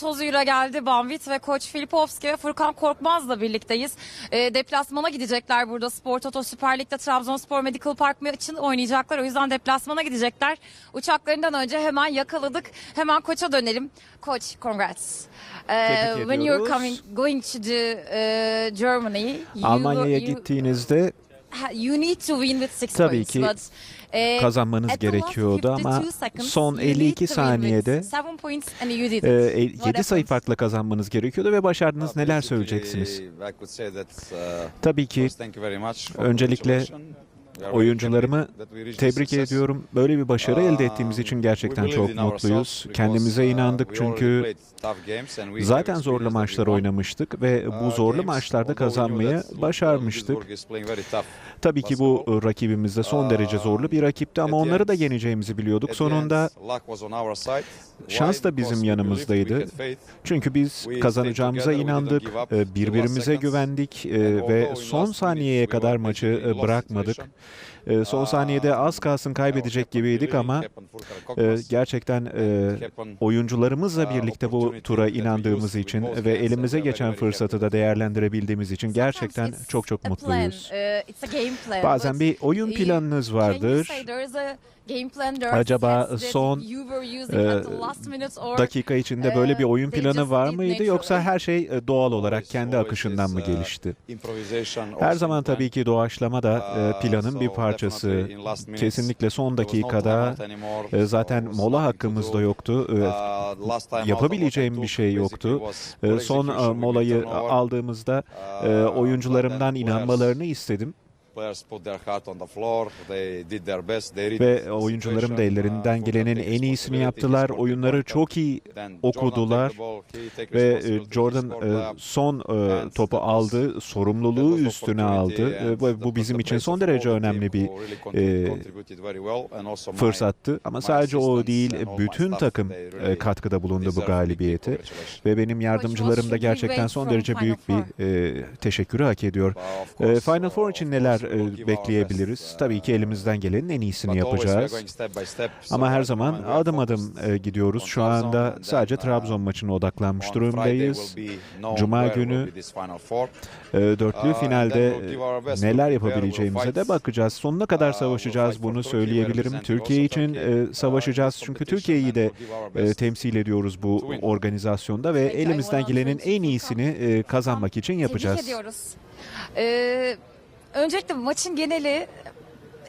tozuyla geldi. Banvit ve Koç Filipovski ve Furkan Korkmaz'la birlikteyiz. E, deplasmana gidecekler burada. Spor Toto Süper Lig'de Trabzonspor Medical Park için oynayacaklar. O yüzden deplasmana gidecekler. Uçaklarından önce hemen yakaladık. Hemen Koç'a dönelim. Koç, congrats. E, Tebrik when you're coming, going to the, e, Germany, you- Almanya'ya you- gittiğinizde you need to win with six Tabii points. ki but, e, kazanmanız at the last gerekiyordu ama 52 seconds, son you need 52 to win with saniyede seven points and you did it. e, What 7 sayı happened? farkla kazanmanız gerekiyordu ve başardınız. Neler söyleyeceksiniz? Tabii ki öncelikle oyuncularımı tebrik ediyorum. Böyle bir başarı elde ettiğimiz için gerçekten çok mutluyuz. Kendimize inandık çünkü zaten zorlu maçlar oynamıştık ve bu zorlu maçlarda kazanmayı başarmıştık. Tabii ki bu rakibimiz de son derece zorlu bir rakipti ama onları da yeneceğimizi biliyorduk. Sonunda şans da bizim yanımızdaydı. Çünkü biz kazanacağımıza inandık, e, birbirimize güvendik e, ve son saniyeye kadar maçı e, bırakmadık. E, Son saniyede az kalsın kaybedecek gibiydik ama e, gerçekten e, oyuncularımızla birlikte bu tura inandığımız için ve elimize geçen fırsatı da değerlendirebildiğimiz için gerçekten çok çok mutluyuz. uh, Bazen bir oyun planınız vardır. Acaba son, e, Dakika içinde böyle bir oyun planı var mıydı yoksa her şey e, doğal olarak kendi akışından mı gelişti? Her zaman tabii ki doğaçlama da e, planın bir parçası. Kesinlikle son dakikada e, zaten mola hakkımız da yoktu. E, Yapabileceğim bir şey yoktu. E, Son e, molayı aldığımızda e, oyuncularımdan inanmalarını istedim ve oyuncularım da ellerinden gelenin en iyisini yaptılar. Oyunları çok iyi okudular ve e, Jordan e, son e, topu aldı, sorumluluğu üstüne aldı. ve bu bizim için son derece önemli bir fırsattı. Ama sadece o değil, bütün takım katkıda bulundu bu galibiyete. Ve benim yardımcılarım da gerçekten son derece büyük bir teşekkürü hak ediyor. Final Four için neler e, bekleyebiliriz? Tabii ki elimizden gelenin en iyisini yapacağız. Ama her zaman adım adım e, gidiyoruz. Şu anda sadece Trabzon maçına odaklanmış durumdayız. Cuma günü e, dörtlü finalde e, neler yapabileceğimize de bakacağız. Sonuna kadar savaşacağız bunu söyleyebilirim. Türkiye için e, savaşacağız çünkü Türkiye'yi de e, temsil ediyoruz bu organizasyonda ve elimizden gelenin en iyisini e, kazanmak için Tebrik yapacağız. ediyoruz. Ee, öncelikle maçın geneli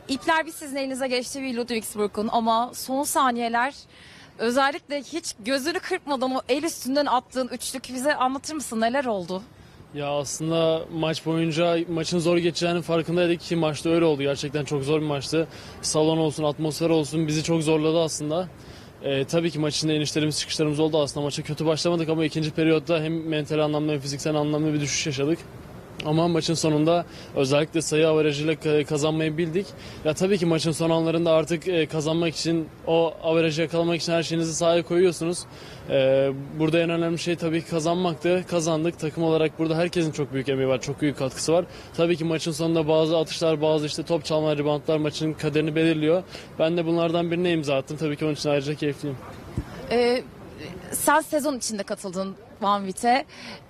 ipler bir sizin elinize geçti bir Ludwigsburg'un ama son saniyeler özellikle hiç gözünü kırpmadan o el üstünden attığın üçlük bize anlatır mısın neler oldu? Ya aslında maç boyunca maçın zor geçeceğinin farkındaydık ki maçta öyle oldu. Gerçekten çok zor bir maçtı. Salon olsun, atmosfer olsun bizi çok zorladı aslında. Ee, tabii ki maç içinde inişlerimiz çıkışlarımız oldu aslında. Maça kötü başlamadık ama ikinci periyotta hem mental anlamda hem fiziksel anlamda bir düşüş yaşadık. Ama maçın sonunda özellikle sayı averajıyla ka- kazanmayı bildik. Ya tabii ki maçın son anlarında artık e, kazanmak için o averajı yakalamak için her şeyinizi sahaya koyuyorsunuz. Ee, burada en önemli şey tabii ki kazanmaktı. Kazandık. Takım olarak burada herkesin çok büyük emeği var. Çok büyük katkısı var. Tabii ki maçın sonunda bazı atışlar, bazı işte top çalma, reboundlar maçın kaderini belirliyor. Ben de bunlardan birine imza attım. Tabii ki onun için ayrıca keyifliyim. Ee, sen sezon içinde katıldın Vanvit'e.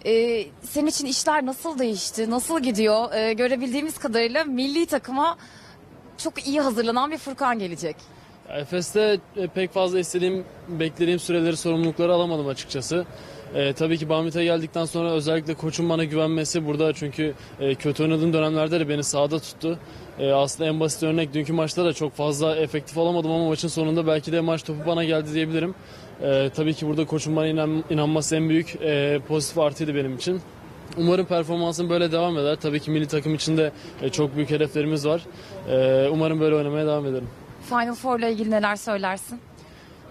Ee, senin için işler nasıl değişti? Nasıl gidiyor? Ee, görebildiğimiz kadarıyla milli takıma çok iyi hazırlanan bir Furkan gelecek. Efes'te e, pek fazla istediğim, beklediğim süreleri, sorumlulukları alamadım açıkçası. Ee, tabii ki Bahmet'e geldikten sonra özellikle koçun bana güvenmesi burada çünkü e, kötü oynadığım dönemlerde de beni sahada tuttu. E, aslında en basit örnek dünkü maçta da çok fazla efektif olamadım ama maçın sonunda belki de maç topu bana geldi diyebilirim. E, tabii ki burada koçun bana inan, inanması en büyük e, pozitif artıydı benim için. Umarım performansım böyle devam eder. Tabii ki milli takım için de e, çok büyük hedeflerimiz var. E, umarım böyle oynamaya devam ederim. Final Four ile ilgili neler söylersin?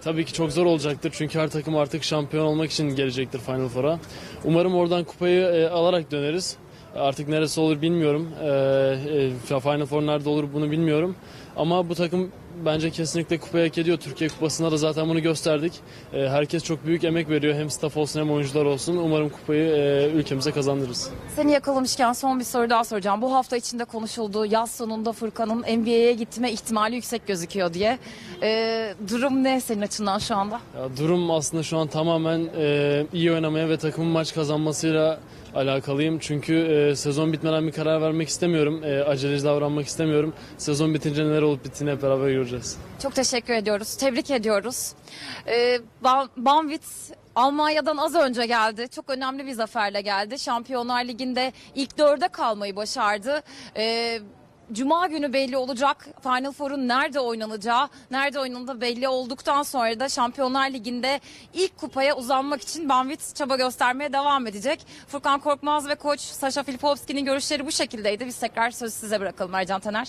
Tabii ki çok zor olacaktır çünkü her takım artık şampiyon olmak için gelecektir Final Four'a. Umarım oradan kupayı e, alarak döneriz. Artık neresi olur bilmiyorum. E, e, Final Four nerede olur bunu bilmiyorum. Ama bu takım bence kesinlikle kupayı hak ediyor. Türkiye Kupası'nda da zaten bunu gösterdik. E, herkes çok büyük emek veriyor. Hem staff olsun hem oyuncular olsun. Umarım kupayı e, ülkemize kazandırırız. Seni yakalamışken son bir soru daha soracağım. Bu hafta içinde konuşulduğu yaz sonunda Furkan'ın NBA'ye gitme ihtimali yüksek gözüküyor diye. Ee, durum ne senin açından şu anda? Ya, durum aslında şu an tamamen e, iyi oynamaya ve takımın maç kazanmasıyla alakalıyım. Çünkü e, sezon bitmeden bir karar vermek istemiyorum. E, aceleci davranmak istemiyorum. Sezon bitince neler olup bittiğini hep beraber göreceğiz. Çok teşekkür ediyoruz. Tebrik ediyoruz. Ee, Ban- Banvit Almanya'dan az önce geldi. Çok önemli bir zaferle geldi. Şampiyonlar Ligi'nde ilk dörde kalmayı başardı. Ee, Cuma günü belli olacak. Final Four'un nerede oynanacağı, nerede oynanacağı belli olduktan sonra da Şampiyonlar Ligi'nde ilk kupaya uzanmak için Banvit çaba göstermeye devam edecek. Furkan Korkmaz ve koç Sasha Filipovski'nin görüşleri bu şekildeydi. Biz tekrar sözü size bırakalım Ercan Taner.